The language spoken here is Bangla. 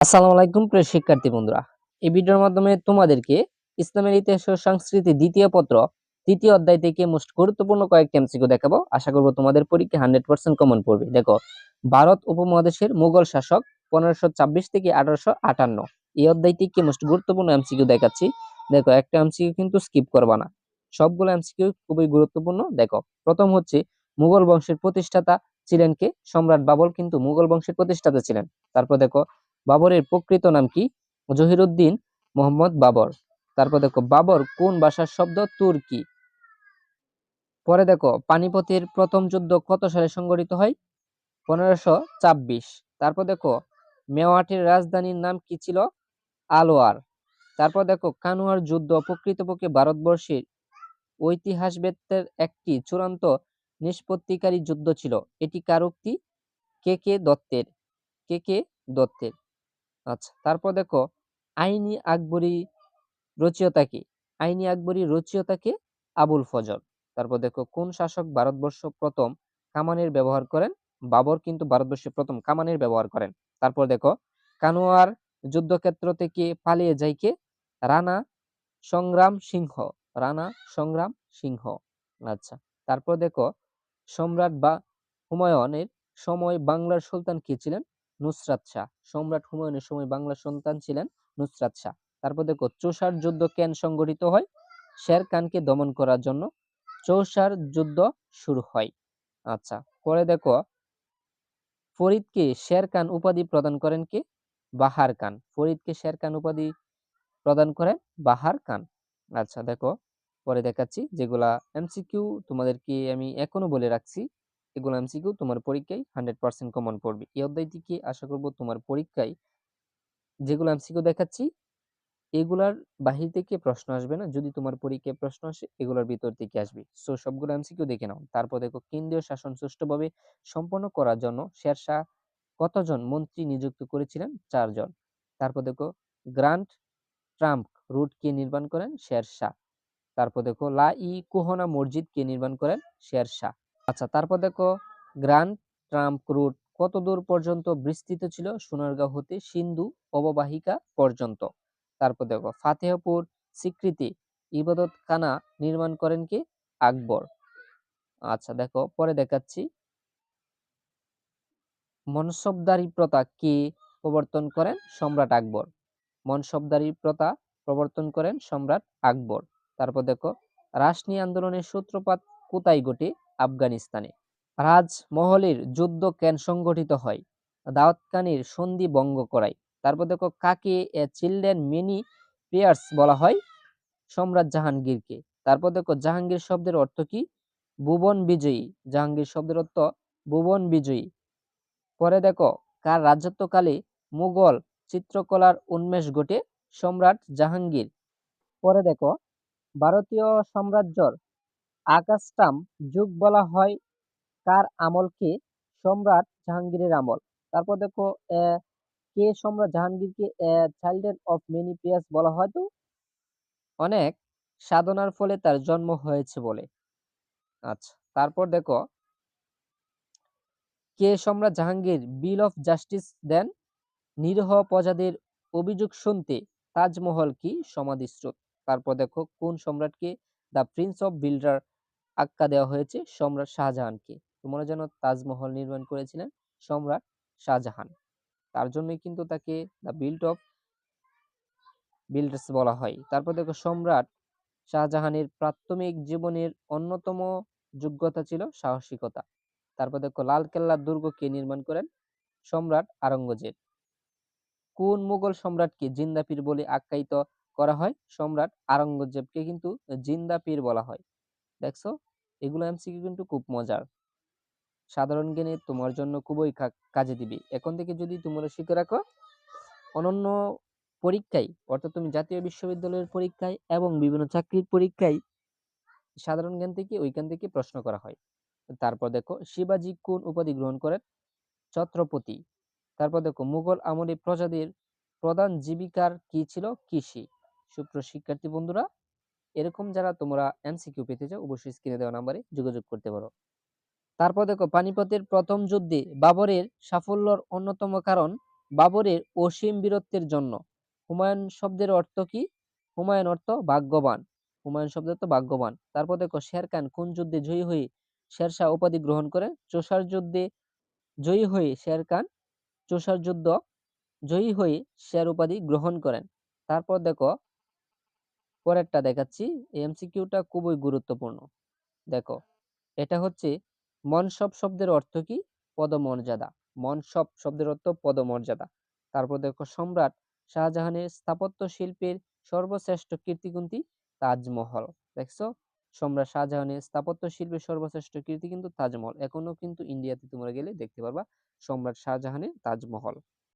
আসসালামু আলাইকুম প্রিয় শিক্ষার্থী বন্ধুরা। এই ভিডিওর মাধ্যমে তোমাদেরকে ইসলামের ইতিহাস ও সংস্কৃতি দ্বিতীয় পত্র, তৃতীয় অধ্যায় থেকে মোস্ট গুরুত্বপূর্ণ কয়েকটি এমসিকিউ দেখাবো। আশা করব তোমাদের পরীক্ষা হান্ড্রেড পার্সেন্ট কমন পড়বে। দেখো, ভারত উপমহাদেশের মুঘল শাসক পনেরোশো ছাব্বিশ থেকে আঠারোশো আটান্ন। এই অধ্যায় থেকে মোস্ট গুরুত্বপূর্ণ এমসিকিউ দেখাচ্ছি। দেখো, একটা এমসিকিউ কিন্তু স্কিপ করবা না। সবগুলো এমসিকিউ খুবই গুরুত্বপূর্ণ। দেখো, প্রথম হচ্ছে মুঘল বংশের প্রতিষ্ঠাতা ছিলেন কে? সম্রাট বাবল কিন্তু মুঘল বংশের প্রতিষ্ঠাতা ছিলেন। তারপর দেখো বাবরের প্রকৃত নাম কি? জহিরুদ্দিন মোহাম্মদ বাবর। তারপর দেখো, বাবর কোন ভাষার শব্দ? তুর্কি। পরে দেখো, পানিপথের প্রথম যুদ্ধ কত সালে সংঘটিত হয়? পনেরোশো ছাব্বিশ। তারপর দেখো, মেওয়াটের রাজধানীর নাম কি ছিল? আলোয়ার। তারপর দেখো, কানুয়ার যুদ্ধ প্রকৃতপক্ষে ভারতবর্ষের ঐতিহাসবেত্তের একটি চূড়ান্ত নিষ্পত্তিকারী যুদ্ধ ছিল। এটি কার উক্তি? কে কে দত্তের। কে কে দত্তের। আচ্ছা তারপর দেখো, আইনি আকবরী রচিয়তা কি? আইনি আকবরী রচিয়তা কে? আবুল ফজল। তারপর দেখো, কোন শাসক ভারতবর্ষ প্রথম কামানের ব্যবহার করেন? বাবর কিন্তু ভারতবর্ষে প্রথম কামানের ব্যবহার করেন। তারপর দেখো, কানোয়ার যুদ্ধক্ষেত্র থেকে পালিয়ে যায় কে? রানা সংগ্রাম সিংহ। রানা সংগ্রাম সিংহ। আচ্ছা তারপর দেখো, সম্রাট বা হুমায়ুনের সময় বাংলার সুলতান কে ছিলেন? নুসরাত শাহ। সম্রাট হুমায়ুনের সময় বাংলার সন্তান ছিলেন নুসরাত শাহ। তারপর দেখো চৌসার যুদ্ধ কেন সংগঠিত হয়? শের খানকে দমন করার জন্য চৌসার যুদ্ধ শুরু হয়। আচ্ছা পরে দেখো, ফরিদকে শের খান উপাধি প্রদান করেন কে? বাহার খান। ফরিদকে শের খান উপাধি প্রদান করেন বাহার খান। আচ্ছা দেখো, পরে দেখাচ্ছি যেগুলা এমসিকিউ তোমাদেরকে আমি এখনও বলে রাখছি। এগুলো এমসিকিউ তোমার পরীক্ষায় হান্ড্রেড পার্সেন্ট কমন পড়বে। এই অধ্যায় থেকে আশা করব তোমার পরীক্ষায় যেগুলো এমসিকিউ দেখাচ্ছি, এগুলার বাহির থেকে প্রশ্ন আসবে না। যদি তোমার পরীক্ষায় প্রশ্ন আসে, এগুলোর ভিতর থেকে আসবে। সো সবগুলো এমসিকিউ দেখে নাও। তারপর দেখো, কেন্দ্রীয় শাসন সুষ্ঠুভাবে সম্পন্ন করার জন্য শেরশাহ কতজন মন্ত্রী নিযুক্ত করেছিলেন? চারজন। তারপর দেখো, গ্রান্ট ট্রাম্প রুট কে নির্মাণ করেন? শেরশাহ। তারপর দেখো, লা ই কুহনা মসজিদ কে নির্মাণ করেন? শেরশাহ। আচ্ছা তারপর দেখো গ্র্যান্ড ট্রাম্প রুট কত দূর পর্যন্ত বিস্তৃত ছিল? সোনারগাঁও হতে সিন্ধু অববাহিকা পর্যন্ত। তারপর দেখো ফাতেহপুর স্বীকৃতি ইবাদত খানা নির্মাণ করেন কি? আকবর। আচ্ছা দেখো পরে দেখাচ্ছি। মনসবদারি প্রথা কে প্রবর্তন করেন? সম্রাট আকবর। মনসবদারি প্রথা প্রবর্তন করেন সম্রাট আকবর। তারপর দেখো রাসনি আন্দোলনের সূত্রপাত কোথায় ঘটে? আফগানিস্তানে। রাজমহলের যুদ্ধ কেন সংগঠিত হয়? খানের সন্ধি ভঙ্গ করায়। তারপর দেখো কাকে চিলড্রেন মিনি প্লেয়ার্স বলা হয়? সম্রাট জাহাঙ্গীরকে। তারপর দেখো জাহাঙ্গীর শব্দের অর্থ কি? ভুবন বিজয়ী। জাহাঙ্গীর শব্দের অর্থ ভুবন বিজয়ী। পরে দেখো কার রাজত্বকালে মুঘল চিত্রকলার উন্মেষ ঘটে? সম্রাট জাহাঙ্গীর। পরে দেখো ভারতীয় সাম্রাজ্যর আকাস্টাম যুগ বলা হয় কার আমলকে? সম্রাট জাহাঙ্গীরের আমল। তারপর দেখো কে সম্রাট জাহাঙ্গীরকে চাইল্ডেন অফ মেনি পেয়ার্স বলা হয় তো? অনেক সাধনার ফলে তার জন্ম হয়েছে বলে। আচ্ছা তারপর দেখো, কে সম্রাট জাহাঙ্গীর বিল অফ জাস্টিস দেন? নিরহ প্রজাদের অভিযোগ শুনতে তাজমহল কি সমাধিস্রোত তারপর দেখো, কোন সম্রাটকে? দ্য প্রিন্স অফ বিল্ডার আখ্যা দেওয়া হয়েছে সম্রাট শাহজাহানকে। তোমরা যেন তাজমহল নির্মাণ করেছিলেন সম্রাট শাহজাহান। তার জন্যই কিন্তু তাকে দ্য বিল্ড অফ বিল্ডার্স বলা হয়। তারপর দেখো সম্রাট শাহজাহানের প্রাথমিক জীবনের অন্যতম যোগ্যতা ছিল সাহসিকতা। তারপর দেখো লালকেল্লার দুর্গ কে নির্মাণ করেন সম্রাট আরঙ্গজেব কোন মুঘল সম্রাটকে জিন্দাপীর বলে আখ্যায়িত করা হয়? সম্রাট আরঙ্গজেবকে কিন্তু জিন্দাপীর বলা হয়। দেখছ? এগুলো এমসিকিউ কিন্তু খুব মজার। সাধারণ জ্ঞানে তোমার জন্য খুবই কাজে দিবে। এখন থেকে যদি তোমরা শিখে রাখো, অনন্য পরীক্ষায়, অর্থাৎ তুমি জাতীয় বিশ্ববিদ্যালয়ের পরীক্ষায় এবং বিভিন্ন চাকরির পরীক্ষায় সাধারণ জ্ঞান থেকে ওইখান থেকে প্রশ্ন করা হয়। তারপর দেখো, শিবাজি কোন উপাধি গ্রহণ করেন? ছত্রপতি। তারপর দেখো, মুঘল আমলে প্রজাদের প্রধান জীবিকার কি ছিল? কৃষি। সুপ্র শিক্ষার্থী বন্ধুরা এরকম যারা তোমরা এমসিকিউ পেতে চাও, অবশ্যই স্ক্রিনে দেওয়া নাম্বারে যোগাযোগ করতে পারো। তারপর দেখো, পানিপথের প্রথম যুদ্ধে বাবরের সাফল্যর অন্যতম কারণ বাবরের অসীম বীরত্বের জন্য। হুমায়ুন শব্দের অর্থ কি? হুমায়ুন অর্থ ভাগ্যবান। হুমায়ুন শব্দের অর্থ ভাগ্যবান। তারপর দেখো, শের খান কোন যুদ্ধে জয়ী হয়ে শেরশাহ উপাধি গ্রহণ করেন? চোষার যুদ্ধে জয়ী হয়ে শের খান চোষার যুদ্ধ জয়ী হয়ে শের উপাধি গ্রহণ করেন। তারপর দেখো পরেরটা দেখাচ্ছি। এমসিকিউটা খুবই গুরুত্বপূর্ণ। দেখো, এটা হচ্ছে মনসব শব্দের অর্থ কি? পদমর্যাদা। মনসব শব্দের অর্থ পদমর্যাদা। তারপর দেখো, সম্রাট শাহজাহানের স্থাপত্য শিল্পের সর্বশ্রেষ্ঠ কীর্তি কোনটি? তাজমহল। দেখছ? সম্রাট শাহজাহানের স্থাপত্য শিল্পের সর্বশ্রেষ্ঠ কীর্তি কিন্তু তাজমহল। এখনও কিন্তু ইন্ডিয়াতে তোমরা গেলে দেখতে পারবা, সম্রাট শাহজাহানের তাজমহল।